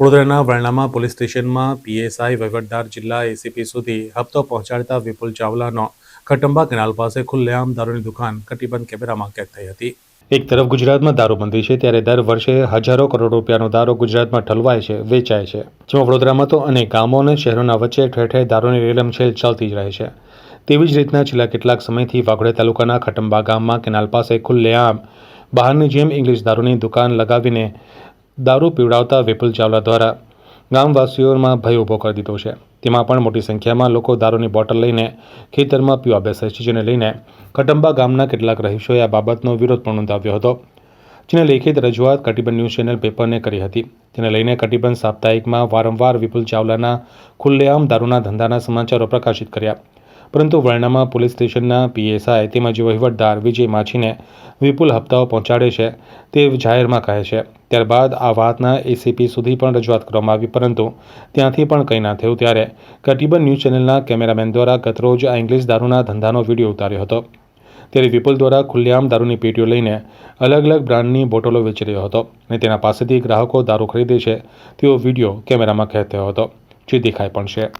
વડોદરાના વરણામા પોલીસ સ્ટેશનમાં પીએસઆઈ વહીવટદાર જિલ્લા એસીપી સુધી હપ્તો પહોંચાડતા વિપુલ ચાવલાનો ખટંબા કેનાલ પાસે ખુલ્લેઆમ દારૂની દુકાન કટિબંધ કેમેરામાં કેદ થઈ હતી. એક તરફ ગુજરાતમાં દારૂબંધી છે, ત્યારે દર વર્ષે હજારો કરોડ રૂપિયાનો દારૂ ગુજરાતમાં ઠલવાય છે, વેચાય છે. જેમાં વડોદરામાં તો અનેક ગામો અને શહેરોના વચ્ચે ઠેર ઠેર દારૂની રેલમછેલ ચાલતી જ રહે છે. તેવી જ રીતના છેલ્લા કેટલાક સમયથી વાઘોડિયા તાલુકાના ખટંબા ગામમાં કેનાલ પાસે ખુલ્લેઆમ બહારની જેમ ઇંગ્લિશ દારૂની દુકાન લગાવીને દારૂ પીવડાવતા વિપુલ ચાવલા દ્વારા ગામવાસીઓમાં ભય ઊભો કરી દીધો છે. તેમાં પણ મોટી સંખ્યામાં લોકો દારૂની બોટલ લઈને ખેતરમાં પીવા બેસે છે, જેને લઈને કટંબા ગામના કેટલાક રહીશોએ આ બાબતનો વિરોધ પણ નોંધાવ્યો હતો, જેને લેખિત રજૂઆત કટિબંધ ન્યૂઝ ચેનલ પેપરને કરી હતી. તેને લઈને કટિબંધ સાપ્તાહિકમાં વારંવાર વિપુલ ચાવલાના ખુલ્લેઆમ દારૂના ધંધાના સમાચારો પ્રકાશિત કર્યા. પરંતુ વર્ણામાં પોલીસ સ્ટેશનના પીએસઆઈ તેમજ વહીવટદાર વિજય માછીને વિપુલ હપ્તાઓ પહોંચાડે છે તે જાહેરમાં કહે છે. ત્યારબાદ આ વાતના એસીપી સુધી પણ રજૂઆત કરવામાં આવી, પરંતુ ત્યાંથી પણ કંઈ ના થયું. ત્યારે કટિબંધ ન્યૂઝ ચેનલના કેમેરામેન દ્વારા ગતરોજ આ ઇંગ્લિશ દારૂના ધંધાનો વીડિયો ઉતાર્યો હતો. ત્યારે વિપુલ દ્વારા ખુલ્લેઆમ દારૂની પેટીઓ લઈને અલગ અલગ બ્રાન્ડની બોટલો વેચી રહ્યો હતો અને તેના પાસેથી ગ્રાહકો દારૂ ખરીદે છે તેવો વીડિયો કેમેરામાં થયો હતો, જે દેખાય પણ છે.